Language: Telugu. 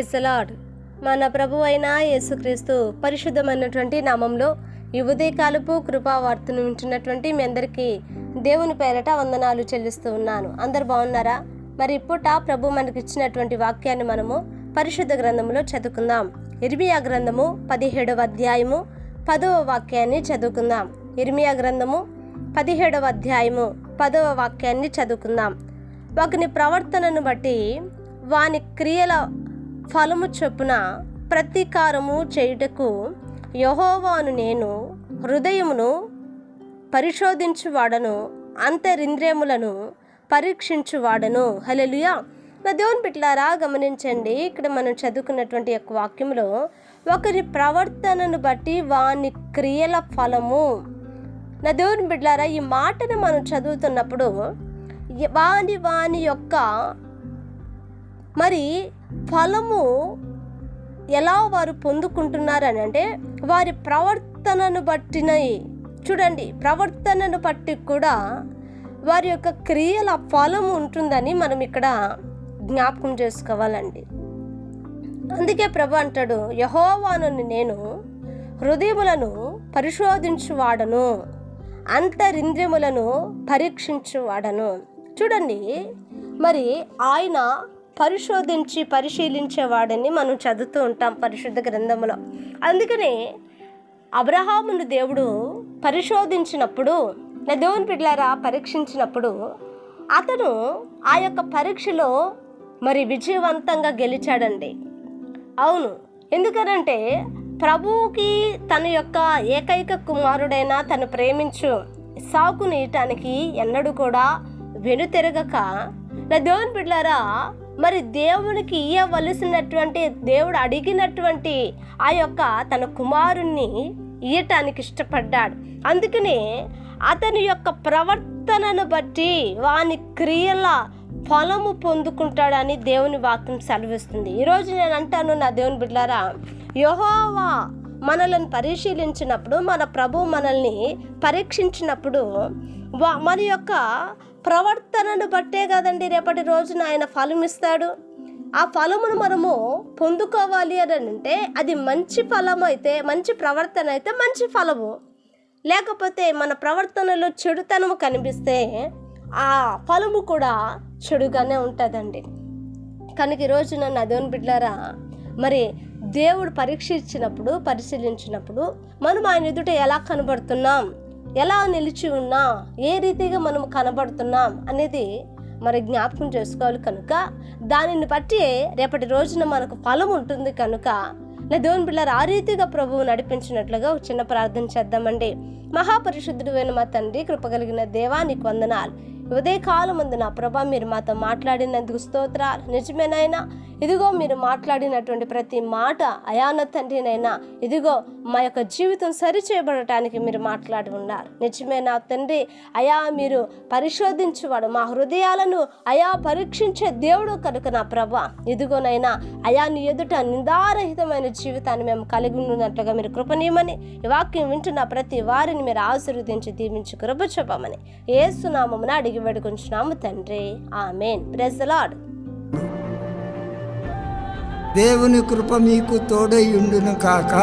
ప్రేజ్ లార్డ్ మన ప్రభు అయిన యేసుక్రీస్తు పరిశుద్ధమైనటువంటి నామంలో ఈ ఉదయకాలపు కృపావార్తను వింటున్నటువంటి మీ అందరికీ దేవుని పేరట వందనాలు చెల్లిస్తూ ఉన్నాను. అందరు బాగున్నారా? మరి ఇప్పుట ప్రభు మనకి ఇచ్చినటువంటి వాక్యాన్ని మనము పరిశుద్ధ గ్రంథములో చదువుకుందాం. ఇర్మియా గ్రంథము పదిహేడవ అధ్యాయము పదవ వాక్యాన్ని చదువుకుందాం. ఇర్మియా గ్రంథము పదిహేడవ అధ్యాయము పదవ వాక్యాన్ని చదువుకుందాం. ఒకని ప్రవర్తనను బట్టి వాని క్రియల ఫలము చొప్పున ప్రతీకారము చేయుటకు యహోవాను నేను హృదయమును పరిశోధించువాడను అంతరింద్రియములను పరీక్షించువాడను. హలెలుయా నా దేవుని బిట్లారా గమనించండి ఇక్కడ మనం చదువుకున్నటువంటి యొక్క వాక్యంలో ఒకరి ప్రవర్తనను బట్టి వాని క్రియల ఫలము. నా దేవుని బిడ్డలారా ఈ మాటను మనం చదువుతున్నప్పుడు వాని వాని యొక్క మరి ఫలము ఎలా వారు పొందుకుంటున్నారని అంటే వారి ప్రవర్తనను బట్టినవి చూడండి ప్రవర్తనను బట్టి కూడా వారి యొక్క క్రియల ఫలము ఉంటుందని మనం ఇక్కడ జ్ఞాపకం చేసుకోవాలండి. అందుకే ప్రభు అంటాడు యహోవాను నేను హృదయములను పరిశోధించువాడను అంతరింద్రియములను పరీక్షించువాడను. చూడండి మరి ఆయన పరిశోధించి పరిశీలించేవాడని మనం చదువుతూ ఉంటాం పరిశుద్ధ గ్రంథంలో అందుకనే అబ్రహామును దేవుడు పరిశోధించినప్పుడు నా దేవుని బిడ్డలారా పరీక్షించినప్పుడు అతను ఆ యొక్క పరీక్షలో మరి విజయవంతంగా గెలిచాడండి. అవును. ఎందుకనంటే ప్రభువుకి తన యొక్క ఏకైక కుమారుడైన తను ప్రేమించు సాకు నీయటానికి ఎన్నడూ కూడా వెనుతిరగక నా దేవుని బిడ్డారా మరి దేవునికి ఇయ్యవలసినటువంటి దేవుడు అడిగినటువంటి ఆ యొక్క తన కుమారుణ్ణి ఇయ్యటానికి ఇష్టపడ్డాడు. అందుకనే అతని యొక్క ప్రవర్తనను బట్టి వాని క్రియల ఫలము పొందుకుంటాడని దేవుని వాక్యం సెలవిస్తుంది. ఈరోజు నేను అంటాను నా దేవుని బిడ్డారా యహోవా మనలను పరిశీలించినప్పుడు మన ప్రభు మనల్ని పరీక్షించినప్పుడు వా- మన యొక్క ప్రవర్తనను బట్టే కదండి రేపటి రోజున ఆయన ఫలం ఇస్తాడు ఆ ఫలమును మనము పొందుకోవాలి అని అంటే అది మంచి ఫలం అయితే మంచి ప్రవర్తన అయితే మంచి ఫలము. లేకపోతే మన ప్రవర్తనలో చెడుతనము కనిపిస్తే ఆ ఫలము కూడా చెడుగానే ఉంటుందండి. కనుక ఈరోజు నన్ను అదేవని బిడ్డారా మరి దేవుడు పరీక్ష ఇచ్చినప్పుడు పరిశీలించినప్పుడు మనం ఆయన ఎదుట ఎలా కనబడుతున్నాం? ఎలా నిలిచి ఉన్నా ఏ రీతిగా మనం కనబడుతున్నాం అనేది మరి జ్ఞాపకం చేసుకోవాలి కనుక దానిని బట్టి రేపటి రోజున మనకు ఫలం ఉంటుంది కనుక నా దేవుని పిల్లలు ఆ రీతిగా ప్రభువు నడిపించినట్లుగా చిన్న ప్రార్థన చేద్దామండి. మహాపరిశుద్ధుడు అయిన మా తండ్రి కృపగలిగిన దేవానికి వందనాలు. ఉదయకాలముందు నా ప్రభా మీరు మాతో మాట్లాడినందుకు స్తోత్రాలు. నిజమేనైనా ఇదిగో మీరు మాట్లాడినటువంటి ప్రతి మాట అయాన తండ్రినైనా ఇదిగో మా యొక్క జీవితం సరి చేయబడటానికి మీరు మాట్లాడి ఉన్నారు. నిజమే నా తండ్రి అయా మీరు పరిశోధించేవాడు. మా హృదయాలను అయా పరీక్షించే దేవుడు కనుక నా ప్రభా. ఇదిగోనైనా అయా నీ ఎదుట నిందారహితమైన జీవితాన్ని మేము కలిగి ఉన్నట్లుగా మీరు కృపనీయమని వాక్యం వింటున్న ప్రతి వారిని మీరు ఆశీర్వదించి దీవించి కృప చూపమని ఏసునామమున అడిగి వేడుకుంటున్నాము తండ్రి. ఆమెన్. ప్రెజలాడ్ లార్డ్ దేవుని కృప మీకు తోడై ఉండును కాక.